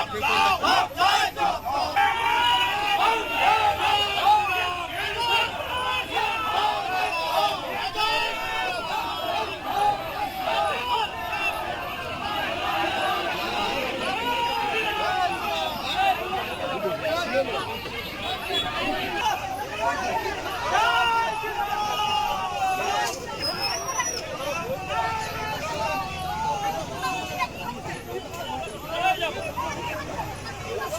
আপনার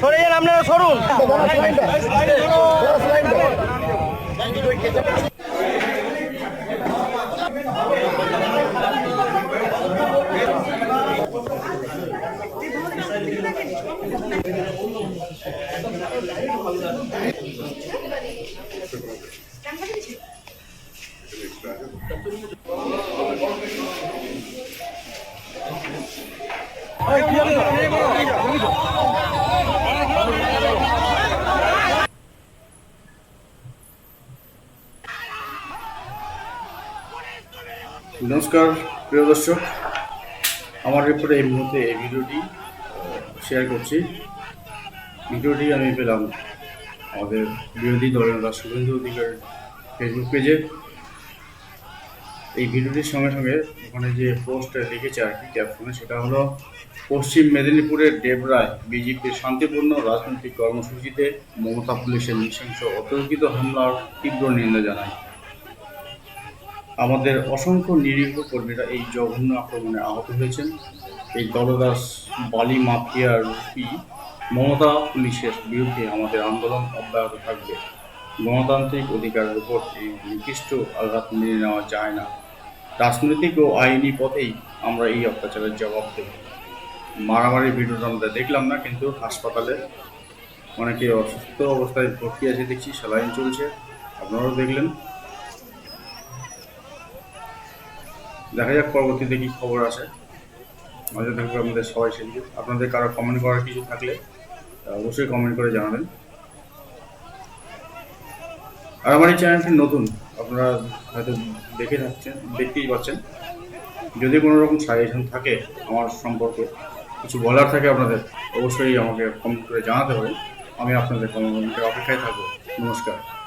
সরে যান আপনারা সরুন। নমস্কার, প্রিয় দর্শক। আমার রিপোর্টে এই মুহূর্তে এই ভিডিওটি শেয়ার করছি। ভিডিওটি আমি পেলাম আমাদের বিরোধী দলের নেতা অধিকার ফেসবুক পেজে এই ভিডিওটির সঙ্গে সঙ্গে ওখানে যে পোস্ট লিখেছে আর কি ক্যাপশনে সেটা হলো পশ্চিম মেদিনীপুরের ডেবরায় বিজেপির শান্তিপূর্ণ রাজনৈতিক কর্মসূচিতে মমতা পুলিশের নৃশংস অতর্কিত হামলার তীব্র নিন্দা জানায়। আমাদের অসংখ্য নিরীহ কর্মীরা এই জঘন্য আক্রমণে আহত হয়েছেন। এই দলদাস বালি মাফিয়ার রূপী মমতা পুলিশের বিরুদ্ধে আমাদের আন্দোলন অব্যাহত থাকবে। গণতান্ত্রিক অধিকারের উপর এই নির্দিষ্ট আঘাত মেনে নেওয়া যায় না। রাজনৈতিক ও আইনি পথেই আমরা এই অত্যাচারের জবাব দেব। মারামারি ভিডিওটা আমরা দেখলাম না, কিন্তু হাসপাতালে অনেকে অসুস্থ অবস্থায় ভর্তি আছে দেখছি স্যালাইন চলছে। আপনারাও দেখলেন। দেখা যাক, পরবর্তীতে কি খবর আসে নজর থাকবে আমাদের সবাই সেদিকে। আপনাদের কারও কমেন্ট করার কিছু থাকলে অবশ্যই কমেন্ট করে জানাবেন। আর আমার এই চ্যানেলটি নতুন আপনারা হয়তো দেখে থাকছেন দেখতেই পাচ্ছেন। যদি কোনো রকম সাজেশন থাকে আমার সম্পর্কে, কিছু বলার থাকে আপনাদের, অবশ্যই আমাকে কমেন্ট করে জানাতে হবে। আমি আপনাদের কমেন্টের অপেক্ষায় থাকব। নমস্কার।